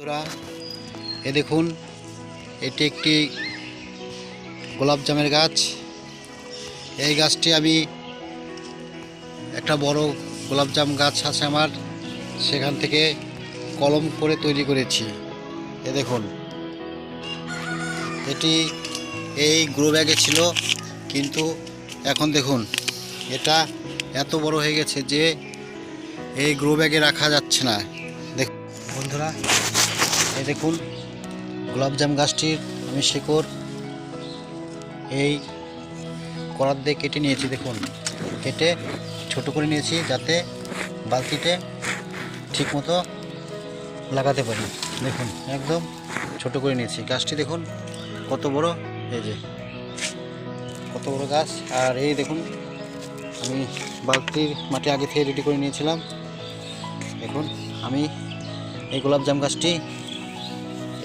বন্ধুরা, এ দেখুন, এটি একটি গোলাপ জামের গাছ। এই গাছটি আমি একটা বড় গোলাপ জাম গাছ আছে আমার, সেখান থেকে কলম করে তৈরি করেছি। এ দেখুন, এটি এই গ্রো ব্যাগে ছিল, কিন্তু এখন দেখুন, এটা এত বড় হয়ে গেছে যে এই গ্রো ব্যাগে রাখা যাচ্ছে না। দেখ বন্ধুরা এই দেখুন গোলাপজাম গাছটির আমি শিকড়, এই করার দিয়ে কেটে নিয়েছি, দেখুন। কেটে ছোট করে নিয়েছি যাতে বালতিতে ঠিকমতো লাগাতে পারি। দেখুন, একদম ছোট করে নিয়েছি। গাছটি দেখুন, কত বড়, এই যে, কত বড় গাছ। আর এই দেখুন, আমি বালতির মাটি আগে থেকে রেডি করে নিয়েছিলাম। দেখুন, আমি এই গোলাপজাম গাছটি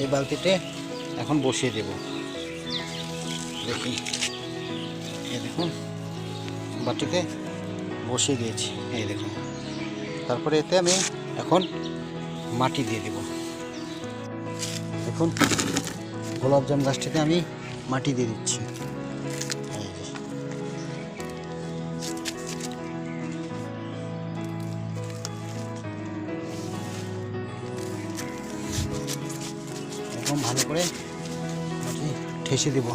এই বালতিতে এখন বসিয়ে দেব। দেখি। এই দেখুন, বাটিতে বসিয়ে দিয়েছি। এই দেখুন। তারপরে এতে আমি এখন মাটি দিয়ে দেব। দেখুন, গোলাপজাম গাছটিতে আমি মাটি দিয়ে দিচ্ছি। একদম ভালো করে ঠেসে দেব।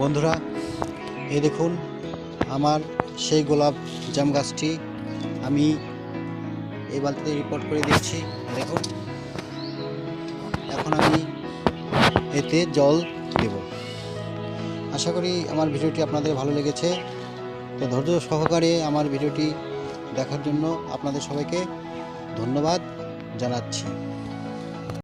বন্ধুরা, এই দেখুন আমার সেই গোলাপ জাম গাছটি আমি এই বালতিতে রিপোর্ট করে দিচ্ছি। দেখুন, এখন আমি এতে জল দেব। আশা করি আমার ভিডিওটি আপনাদের ভালো লেগেছে। তো ধৈর্য সহকারে আমার ভিডিওটি দেখার জন্য আপনাদের সবাইকে ধন্যবাদ জানাচ্ছি।